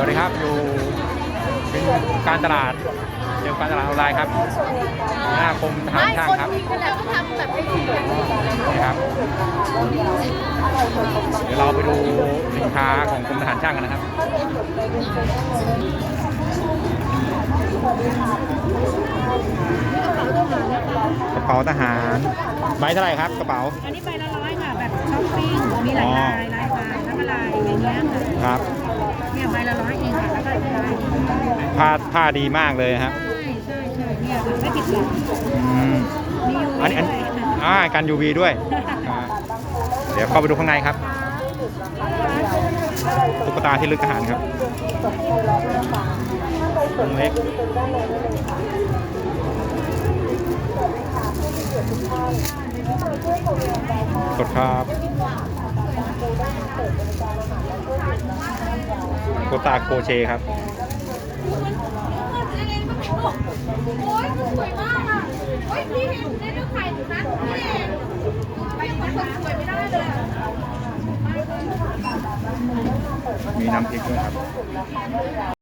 วัสดีครับอยู่เป็นการตลาดเกี่ยวกับการตลาดออนไลน์ครับหน้ากรมทหารช่างครับคนแล้วก็ทำแบบไม่ดีนี่ครับเดี๋ยวเราไปดูสินค้าของกรมทหารช่างกันนะครับกระเป๋าทหารใบเท่าไหร่ครับกระเป๋า อันนี้ใบละร้อยค่ะแบบช้อปปิ้งมีหลายลายลายลายแล้วก็ลายอย่างเงี้ยค่ะครับ เนี่ยใบละร้อยเองค่ะแล้วก็ลายผ้าผ้าดีมากเลยครับใช่ใช่ใช่เนี่ยค่ะไม่ผิดหวังอืมมีอยู่อันนี้อันด้วยค่ะอ่ากัน UV ด้วยอ่าเดี๋ยวเข้าไปดูข้างในครับ ตุ๊กตาที่ลึกทหารครับวงเล็กกดครับ โคตาโคเชครับ โอ้ยสวยมากอะโอ้ยพี่เห็นในรูปถ่ายถูกนะพี่ไปเหมือนคนสวยไม่ได้เลยอะมีน้ำพริกด้วยครับ